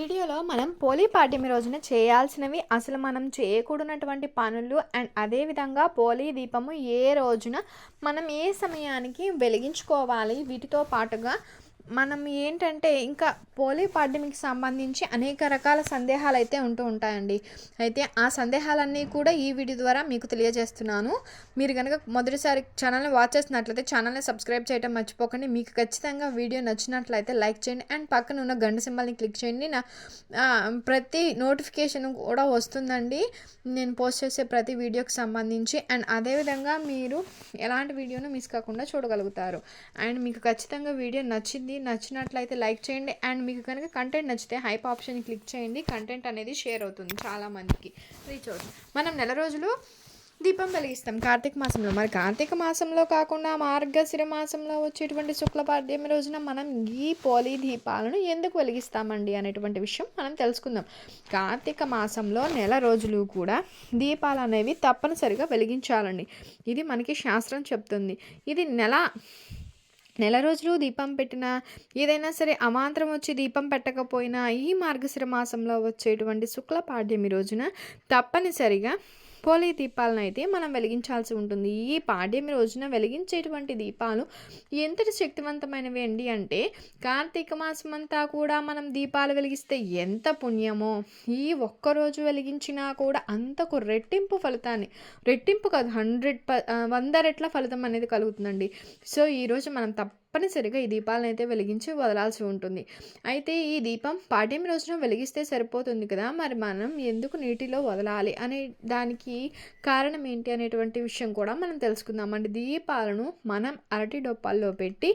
వీడియోలో మనం పోలీ పాడ్యమి రోజున చేయాల్సినవి అసలు మనం చేయకూడనటువంటి పనులు అండ్ అదేవిధంగా పోలీ దీపము ఏ రోజున మనం ఏ సమయానికి వెలిగించుకోవాలి వీటితో పాటుగా మనం ఏంటంటే ఇంకా పోలీ పాడ్యమికి సంబంధించి అనేక రకాల సందేహాలు అయితే ఉంటూ ఉంటాయండి. అయితే ఆ సందేహాలన్నీ కూడా ఈ వీడియో ద్వారా మీకు తెలియజేస్తున్నాను. మీరు కనుక మొదటిసారి ఛానల్ని వాచ్ చేస్తున్నట్లయితే ఛానల్ని సబ్స్క్రైబ్ చేయడం మర్చిపోకండి. మీకు ఖచ్చితంగా వీడియో నచ్చినట్లయితే లైక్ చేయండి. అండ్ పక్కన ఉన్న గంట సింబల్ని క్లిక్ చేయండి. నా ప్రతి నోటిఫికేషన్ కూడా వస్తుందండి. నేను పోస్ట్ చేసే ప్రతి వీడియోకి సంబంధించి. అండ్ అదేవిధంగా మీరు ఎలాంటి వీడియోను మిస్ కాకుండా చూడగలుగుతారు. అండ్ మీకు ఖచ్చితంగా వీడియో నచ్చింది నచ్చినట్లయితే లైక్ చేయండి. అండ్ మీకు కనుక కంటెంట్ నచ్చితే హైప్ ఆప్షన్ క్లిక్ చేయండి. కంటెంట్ అనేది షేర్ అవుతుంది చాలామందికి రీచ్ అవుతుంది. మనం నెల రోజులు దీపం వెలిగిస్తాం. కార్తీక మాసంలో. మరి కార్తీక మాసంలో కాకుండా మార్గశిర మాసంలో వచ్చేటువంటి శుక్లపాడ్యమి రోజున మనం ఈ పోలీ దీపాలను ఎందుకు వెలిగిస్తామండి అనేటువంటి విషయం మనం తెలుసుకుందాం. కార్తీక మాసంలో నెల రోజులు కూడా దీపాలు అనేవి తప్పనిసరిగా వెలిగించాలండి. ఇది మనకి శాస్త్రం చెప్తుంది. ఇది నెల నెల రోజులు దీపం పెట్టినా ఏదైనా సరే అమాంతరం వచ్చి దీపం పెట్టకపోయినా ఈ మార్గశిర మాసంలో వచ్చేటువంటి శుక్ల పాడ్యమి రోజున తప్పనిసరిగా పోలీ దీపాలను అయితే మనం వెలిగించాల్సి ఉంటుంది. ఈ పాడ్యమి రోజున వెలిగించేటువంటి దీపాలు ఎంతటి శక్తివంతమైనవి అండి అంటే కార్తీక మాసం అంతా కూడా మనం దీపాలు వెలిగిస్తే ఎంత పుణ్యమో ఈ ఒక్కరోజు వెలిగించినా కూడా అంతకు రెట్టింపు ఫలితాన్ని రెట్టింపు కాదు హండ్రెడ్ ప వంద రెట్ల ఫలితం అనేది కలుగుతుందండి. సో ఈరోజు మనం తప్పనిసరిగా ఈ దీపాలను అయితే వెలిగించి వదలాల్సి ఉంటుంది. అయితే ఈ దీపం పాడ్యమి రోజున వెలిగిస్తే సరిపోతుంది కదా? మరి మనం ఎందుకు నీటిలో వదలాలి? అనే దానికి కారణం ఏంటి అనేటువంటి విషయం కూడా మనం తెలుసుకుందామండి దీపాలను మనం అరటి డొప్పాల్లో పెట్టి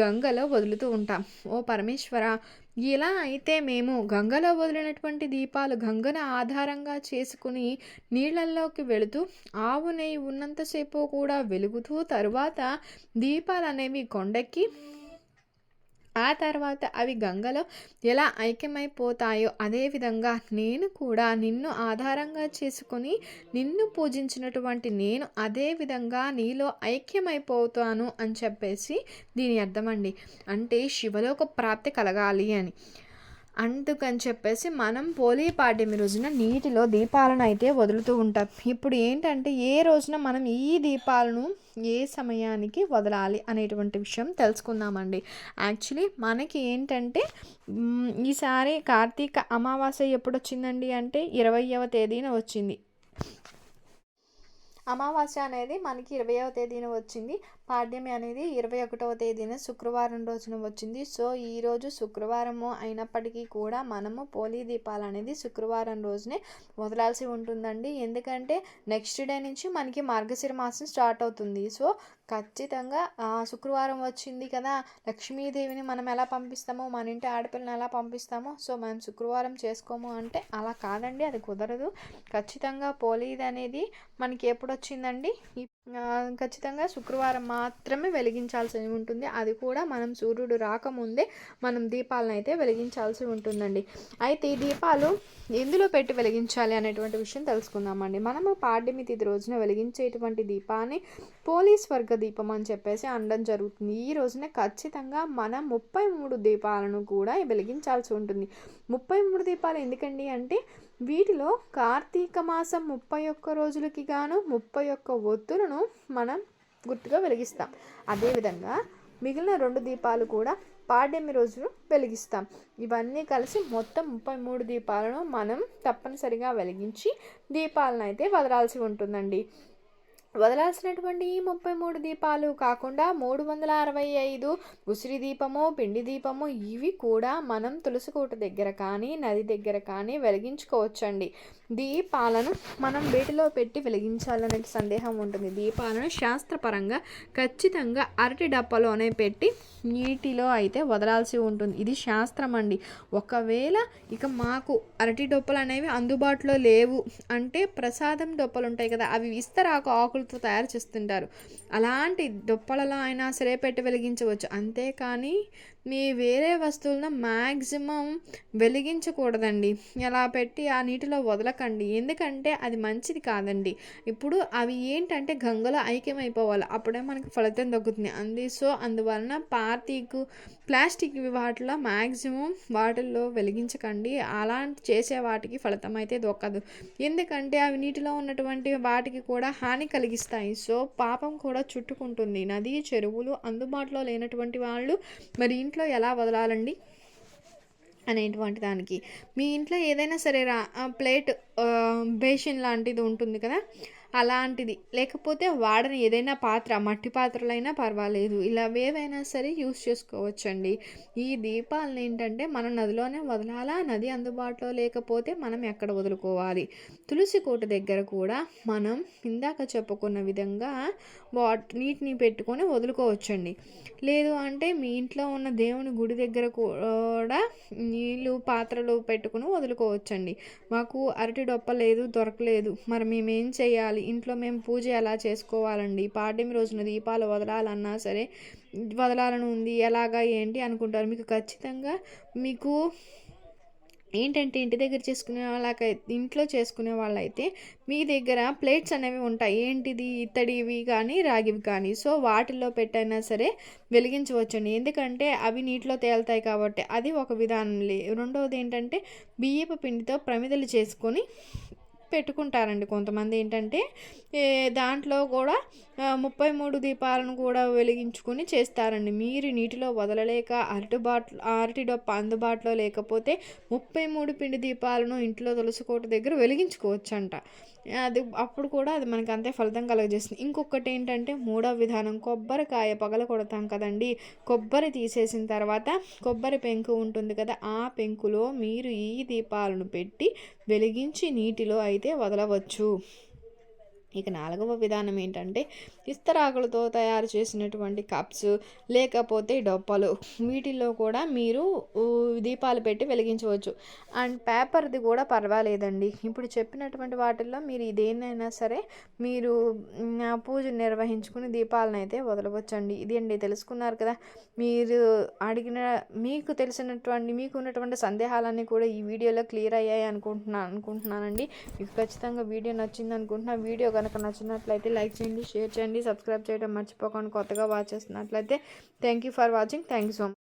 గంగలో వదులుతూ ఉంటాం. ఓ పరమేశ్వర ఇలా అయితే మేము గంగలో వదిలినటువంటి దీపాలు గంగను ఆధారంగా చేసుకుని నీళ్ళల్లోకి వెళుతూ ఆవు నెయ్యి ఉన్నంతసేపు కూడా వెలుగుతూ తరువాత దీపాలు అనేవి కొండెక్కి ఆ తర్వాత అవి గంగలో ఎలా ఐక్యమైపోతాయో అదేవిధంగా నేను కూడా నిన్ను ఆధారంగా చేసుకుని నిన్ను పూజించినటువంటి నేను అదే విధంగా నీలో ఐక్యమైపోతాను అని చెప్పేసి దీని అర్థమండి. అంటే శివలోక ప్రాప్తి కలగాలి అని. అందుకని చెప్పేసి మనం పోలీ పాడ్యమి రోజున నీటిలో దీపాలను అయితే వదులుతూ ఉంటాం. ఇప్పుడు ఏంటంటే ఏ రోజున మనం ఈ దీపాలను ఏ సమయానికి వదలాలి అనేటువంటి విషయం తెలుసుకుందామండి. యాక్చువల్లీ మనకి ఏంటంటే ఈసారి కార్తీక అమావాస్య ఎప్పుడు వచ్చిందండి అంటే ఇరవయవ తేదీన వచ్చింది. అమావాస్య అనేది మనకి ఇరవైవ తేదీన వచ్చింది. పాడ్యమి అనేది ఇరవై ఒకటవ తేదీన శుక్రవారం రోజున వచ్చింది. సో ఈరోజు శుక్రవారము అయినప్పటికీ కూడా మనము పోలీ దీపాలు అనేది శుక్రవారం రోజునే వదలాల్సి ఉంటుందండి. ఎందుకంటే నెక్స్ట్ డే నుంచి మనకి మార్గశిర మాసం స్టార్ట్ అవుతుంది. సో ఖచ్చితంగా శుక్రవారం వచ్చింది కదా లక్ష్మీదేవిని మనం ఎలా పంపిస్తామో మన ఇంటి ఆడపిల్లని ఎలా పంపిస్తామో సో మనం శుక్రవారం చేసుకోము అంటే అలా కాదండి అది కుదరదు. ఖచ్చితంగా పోలీది అనేది మనకి ఎప్పుడు వచ్చిందండి? ఖచ్చితంగా శుక్రవారం మాత్రమే వెలిగించాల్సి ఉంటుంది. అది కూడా మనం సూర్యుడు రాకముందే మనం దీపాలను అయితే వెలిగించాల్సి ఉంటుందండి. అయితే ఈ దీపాలు ఎందులో పెట్టి వెలిగించాలి అనేటువంటి విషయం తెలుసుకుందామండి. మనము పాడ్యమి తిథి రోజున వెలిగించేటువంటి దీపాన్ని పోలీస్ వర్గ దీపం అని చెప్పేసి అనడం జరుగుతుంది. ఈ రోజున ఖచ్చితంగా మనం ముప్పై మూడు దీపాలను కూడా వెలిగించాల్సి ఉంటుంది. ముప్పై మూడు దీపాలు ఎందుకండి అంటే వీటిలో కార్తీక మాసం ముప్పై ఒక్క రోజులకి గాను ముప్పై ఒక్క ఒత్తులను మనం గుర్తుగా వెలిగిస్తాం. అదేవిధంగా మిగిలిన రెండు దీపాలు కూడా పాడ్యమి రోజు వెలిగిస్తాం. ఇవన్నీ కలిసి మొత్తం ముప్పై మూడు దీపాలను మనం తప్పనిసరిగా వెలిగించి దీపాలను అయితే వదలాల్సి ఉంటుందండి. వదలాల్సినటువంటి ఈ ముప్పై మూడు దీపాలు కాకుండా మూడు వందల అరవై ఐదు ఉసిరి దీపము పిండి దీపము ఇవి కూడా మనం తులసికోట దగ్గర కానీ నది దగ్గర కానీ వెలిగించుకోవచ్చండి. దీపాలను మనం వీటిలో పెట్టి వెలిగించాలనే సందేహం ఉంటుంది. దీపాలను శాస్త్రపరంగా ఖచ్చితంగా అరటి డప్పలోనే పెట్టి నీటిలో అయితే వదలాల్సి ఉంటుంది. ఇది శాస్త్రం అండి ఒకవేళ ఇక మాకు అరటి డొప్పలు అనేవి అందుబాటులో లేవు అంటే ప్రసాదం డొప్పలు ఉంటాయి కదా అవి విస్తరాకు ఆకులతో తయారు చేస్తుంటారు. అలాంటి డొప్పలలో అయినా సరే పెట్టి వెలిగించవచ్చు. అంతేకాని మీ వేరే వస్తువులను మ్యాక్సిమం వెలిగించకూడదండి. ఎలా పెట్టి ఆ నీటిలో వదలకండి. ఎందుకంటే అది మంచిది కాదండి. ఇప్పుడు అవి ఏంటంటే గంగలో ఐక్యమైపోవాలి. అప్పుడే మనకి ఫలితం దక్కుతుంది. అంది సో అందువలన పార్టీకు ప్లాస్టిక్ వాటిలో మ్యాక్సిమం వాటిల్లో వెలిగించకండి. అలాంటి చేసే వాటికి ఫలితం అయితే దొక్కదు ఎందుకంటే అవి నీటిలో ఉన్నటువంటి వాటికి కూడా హాని కలిగి కలిగిస్తాయి సో పాపం కూడా చుట్టుకుంటుంది. నది చెరువులు అందుబాటులో లేనటువంటి వాళ్ళు మరి ఇంట్లో ఎలా వదలాలండి? అనేటువంటి దానికి. మీ ఇంట్లో ఏదైనా సరే రా ప్లేట్ బేసిన్ లాంటిది ఉంటుంది కదా? అలాంటిది. లేకపోతే వాడని ఏదైనా పాత్ర మట్టి పాత్రలైనా పర్వాలేదు. ఇలా ఏవైనా సరే యూస్ చేసుకోవచ్చండి. ఈ దీపాలను ఏంటంటే మనం నదిలోనే వదలాలా? నది అందుబాటులో లేకపోతే మనం ఎక్కడ వదులుకోవాలి? తులసి కోట దగ్గర కూడా మనం ఇందాక చెప్పుకున్న విధంగా వాట్ నీటిని పెట్టుకొని వదులుకోవచ్చండి. లేదు అంటే మీ ఇంట్లో ఉన్న దేవుని గుడి దగ్గర కూడా నీళ్ళు పాత్రలు పెట్టుకుని వదులుకోవచ్చండి. మాకు అరటి డొప్ప లేదు దొరకలేదు. మరి మేమేం చేయాలి? చేయాలి. ఇంట్లో మేము పూజ ఎలా చేసుకోవాలండి? పాడ్యమి రోజున దీపాలు వదలాలన్నా సరే వదలాలని ఉంది. ఎలాగా? ఏంటి? అనుకుంటారు. మీకు ఖచ్చితంగా మీకు ఏంటంటే ఇంటి దగ్గర చేసుకునే వాళ్ళకైతే ఇంట్లో చేసుకునే వాళ్ళైతే మీ దగ్గర ప్లేట్స్ అనేవి ఉంటాయి. ఏంటిది? ఇత్తడివి కానీ రాగివి కానీ. సో వాటిల్లో పెట్టైనా సరే వెలిగించవచ్చండి. ఎందుకంటే అవి నీటిలో తేలుతాయి కాబట్టి అది ఒక విధానం లే రెండవది ఏంటంటే బియ్యపు పిండితో ప్రమిదలు చేసుకొని పెట్టుకుంటారండి. కొంతమంది ఏంటంటే దాంట్లో కూడా ముప్పై మూడు దీపాలను కూడా వెలిగించుకొని చేస్తారండి. మీరు నీటిలో వదలలేక అరటి బాట్లు అరటి డొప్ప అందుబాటులో లేకపోతే ముప్పై మూడు పిండి దీపాలను ఇంట్లో తులసికోట దగ్గర వెలిగించుకోవచ్చంట. అది అప్పుడు కూడా అది మనకు అంతే ఫలితం కలగజేస్తుంది. ఇంకొకటి ఏంటంటే మూడవ విధానం కొబ్బరికాయ పగల కొడతాం కదండి. కొబ్బరి తీసేసిన తర్వాత కొబ్బరి పెంకు ఉంటుంది కదా ఆ పెంకులో మీరు ఈ దీపాలను పెట్టి వెలిగించి నీటిలో అయితే వదలవచ్చు. ఇక నాలుగవ విధానం ఏంటంటే ఇస్తరాకులతో తయారు చేసినటువంటి కప్స్ లేకపోతే డొప్పలు. వీటిల్లో కూడా మీరు దీపాలు పెట్టి వెలిగించవచ్చు. అండ్ పేపర్ది కూడా పర్వాలేదండి. ఇప్పుడు చెప్పినటువంటి వాటిల్లో మీరు దేన్నైనా సరే మీరు పూజ నిర్వహించుకుని దీపాలను అయితే వదలవచ్చండి. ఇది అండి తెలుసుకున్నారు కదా? మీరు అడిగిన మీకు తెలిసినటువంటి మీకు ఉన్నటువంటి సందేహాలన్నీ కూడా ఈ వీడియోలో క్లియర్ అయ్యాయి అనుకుంటున్నాను అనుకుంటున్నానండి. మీకు ఖచ్చితంగా వీడియో నచ్చింది అనుకుంటున్నా వీడియో కనుక నచ్చినట్లయితే లైక్ చేయండి షేర్ చేయండి సబ్స్క్రైబ్ చేయడం మర్చిపోకండి. కొత్తగా వాచ్ చేస్తున్నట్లయితే thank you for watching thank you so much